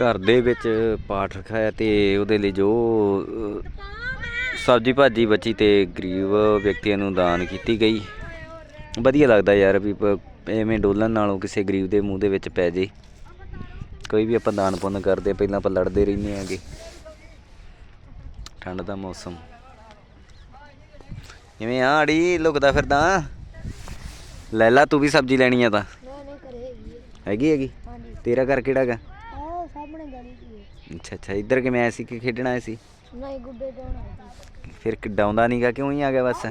ਘਰ ਦੇ ਵਿੱਚ ਪਾਠ ਰਖਾਇਆ ਤੇ ਉਹਦੇ ਲਈ ਜੋ ਸਬਜ਼ੀ ਭਾਜੀ ਬਚੀ ਤੇ ਗਰੀਬ ਵਿਅਕਤੀਆਂ ਨੂੰ ਦਾਨ ਕੀਤੀ ਗਈ। ਵਧੀਆ ਲੱਗਦਾ ਯਾਰ ਵੀ ਐਵੇਂ ਡੋਲਣ ਨਾਲੋਂ ਕਿਸੇ ਗਰੀਬ ਦੇ ਮੂੰਹ ਦੇ ਵਿੱਚ ਪੈ ਜੇ। ਕੋਈ ਵੀ ਆਪਾਂ ਦਾਨ ਪੁੰਨ ਕਰਦੇ ਪਹਿਲਾਂ ਆਪਾਂ ਲੜਦੇ ਰਹਿੰਦੇ ਆਂਗੇ ਠੰਡ ਦਾ ਮੌਸਮ। ਜਿਵੇਂ ਆ ਅੜੀ? ਲੁਕਦਾ ਫਿਰਦਾ? ਲੈ ਲਾ ਤੂੰ ਵੀ ਸਬਜ਼ੀ ਲੈਣੀ ਆ ਤਾਂ। ਨਹੀਂ ਨਹੀਂ ਕਰੇ ਹੈਗੀ। ਹੈਗੀ ਹੈਗੀ? ਤੇਰਾ ਘਰ ਕਿਹੜਾ ਗਾ ਆਹ ਸਾਹਮਣੇ ਗਲੀ ਦੀ ਹੈ ਅੱਛਾ ਅੱਛਾ ਇੱਧਰ ਕਿਵੇਂ ਆਇਆ ਸੀ? ਕਿ ਖੇਡਣ ਆਇਆ ਸੀ? ਨਹੀਂ ਗੁੱਡੇ ਜਾਣਾ ਹੈ ਫਿਰ ਕਿਡਾਉਂਦਾ ਨਹੀਂਗਾ ਕਿਉਂ ਹੀ ਆ ਗਿਆ ਬਸ?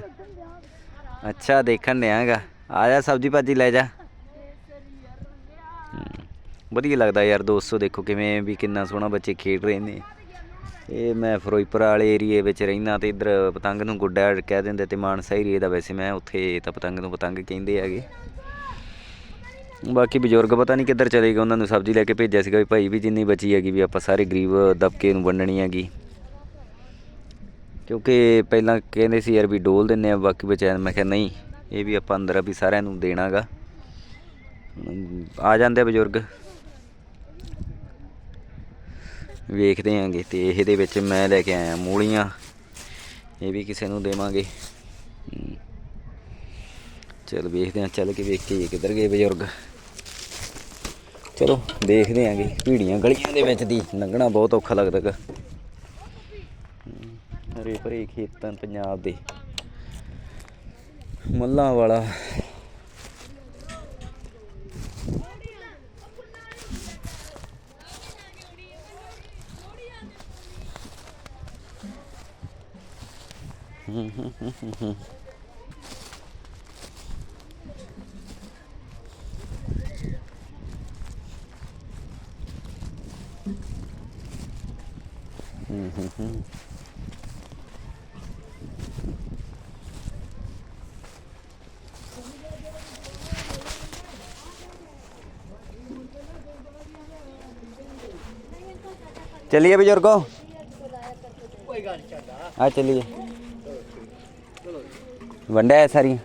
ਅੱਛਾ ਦੇਖਣ ਡਿਆਗਾ ਆ ਜਾ ਸਬਜ਼ੀ ਭਾਜੀ ਲੈ ਜਾ। ਵਧੀਆ ਲੱਗਦਾ ਯਾਰ ਦੋਸਤੋ ਦੇਖੋ ਕਿਵੇਂ ਵੀ ਕਿੰਨਾ ਸੋਹਣਾ ਬੱਚੇ ਖੇਡ ਰਹੇ ਨੇ। ਇਹ ਮੈਂ ਫਿਰੋਜ਼ਪੁਰ ਵਾਲੇ ਏਰੀਏ ਵਿੱਚ ਰਹਿਣਾ ਤੇ ਇੱਧਰ ਪਤੰਗ ਨੂੰ ਗੁੱਡਾ ਕਹਿ ਦਿੰਦੇ ਤੇ ਮਾਨਸਾ ਏਰੀਏ ਦਾ ਵੈਸੇ ਮੈਂ ਉੱਥੇ ਤਾਂ ਪਤੰਗ ਨੂੰ ਪਤੰਗ ਕਹਿੰਦੇ ਹੈਗੇ। ਬਾਕੀ ਬਜ਼ੁਰਗ ਪਤਾ ਨਹੀਂ ਕਿੱਧਰ ਚਲੇ ਗਏ, ਉਹਨਾਂ ਨੂੰ ਸਬਜ਼ੀ ਲੈ ਕੇ ਭੇਜਿਆ ਸੀਗਾ ਵੀ ਭਾਈ ਵੀ ਜਿੰਨੀ ਬਚੀ ਹੈਗੀ ਵੀ ਆਪਾਂ ਸਾਰੇ ਗਰੀਬ ਦਬਕੇ ਨੂੰ ਵੰਡਣੀ ਹੈਗੀ। ਕਿਉਂਕਿ ਪਹਿਲਾਂ ਕਹਿੰਦੇ ਸੀ ਯਾਰ ਵੀ ਡੋਲ ਦਿੰਨੇ ਆ, ਬਾਕੀ ਬਚਿਆ ਮੈਂ ਕਿਹਾ ਨਹੀਂ, ਇਹ ਵੀ ਆਪਾਂ ਅੰਦਰ ਆ ਵੀ ਸਾਰਿਆਂ ਨੂੰ ਦੇਣਾਗਾ। ਆ ਜਾਂਦੇ ਬਜ਼ੁਰਗ। ਵੇਖਦੇ ਆਂਗੇ ਤੇ ਇਹਦੇ ਵਿੱਚ ਮੈਂ ਲੈ ਕੇ ਆਇਆ ਮੂਲੀਆਂ, ਇਹ ਵੀ ਕਿਸੇ ਨੂੰ ਦੇਵਾਂਗੇ। ਹਮ। ਚਲ ਵੇਖਦੇ ਆਂ, ਚੱਲ ਕੇ ਵੇਖ ਕੇ ਇਹ ਕਿੱਧਰ ਗਏ ਬਜ਼ੁਰਗ। ਚਲੋ, ਦੇਖਦੇ ਆਂਗੇ। ਭੀੜੀਆਂ ਗਲੀਆਂ ਦੇ ਵਿੱਚ ਦੀ, ਲੰਘਣਾ ਬਹੁਤ ਔਖਾ ਲੱਗਦਾ ਗਾ ਹਰੇ ਭਰੇ ਖੇਤਾਂ ਪੰਜਾਬ ਦੇ। ਮੱਲਾਂ ਵਾਲਾ। ਹੂੰ ਹੂੰ ਹੂੰ ਹੂੰ चलिए बुजुर्गो। आ चलिए। वंडे है सारी।